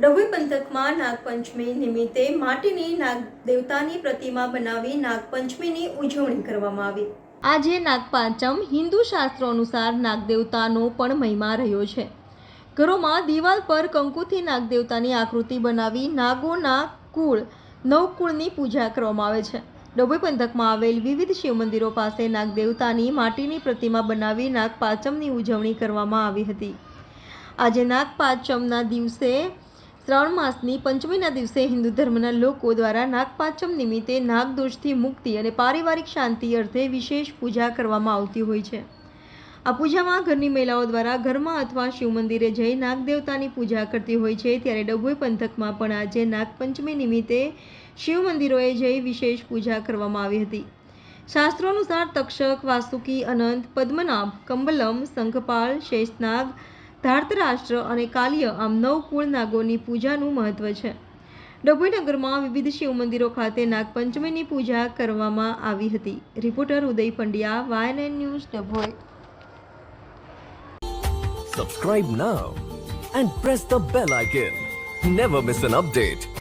ડભોઈ પંથકમાં નાગપંચમી નિમિત્તે માટીની નાગ દેવતાની પ્રતિમા બનાવી નાગપંચમીની ઉજવણી કરવામાં આવી. આજે નાગપાંચમ હિન્દુ શાસ્ત્રો અનુસાર નાગદેવતાનો પણ મહિમા રહ્યો છે. ઘરોમાં દિવાલ પર કંકુથી નાગદેવતાની આકૃતિ બનાવી નાગોના કુળ, નવકુળની પૂજા કરવામાં આવે છે. ડભોઈ પંથકમાં આવેલ વિવિધ શિવ મંદિરો પાસે નાગદેવતાની માટીની પ્રતિમા બનાવી નાગપાંચમની ઉજવણી કરવામાં આવી હતી. આજે નાગપાંચમના દિવસે શ્રાવણ માસની પંચમીના દિવસે હિન્દુ ધર્મના લોકો દ્વારા નાગપાંચમ નિમિત્તે નાગદોષથી મુક્તિ અને પારિવારિક શાંતિ અર્થે વિશેષ પૂજા કરવામાં આવતી હોય છે. આ પૂજામાં ઘરની મહિલાઓ દ્વારા ઘરમાં અથવા શિવ મંદિરે જઈ નાગદેવતાની પૂજા કરતી હોય છે. ત્યારે ડભોઈ પંથકમાં પણ આજે નાગપંચમી નિમિત્તે શિવ મંદિરોએ જઈ વિશેષ પૂજા કરવામાં આવી હતી. શાસ્ત્રો અનુસાર તક્ષક, વાસુકી, અનંત, પદ્મનાભ, કંબલમ શંખપાલ શેષનાગ ધાર્તરાષ્ટ્ર અને કાલ્ય આમ નવ કુળ નાગોની પૂજાનું મહત્વ છે ડભોઈનગરમાં વિવિધ શિવ મંદિરો ખાતે નાગપંચમીની પૂજા કરવામાં આવી હતી reporter Uday Pandya, YNN news, Dabhoi Subscribe now and press the bell icon. Never miss an update.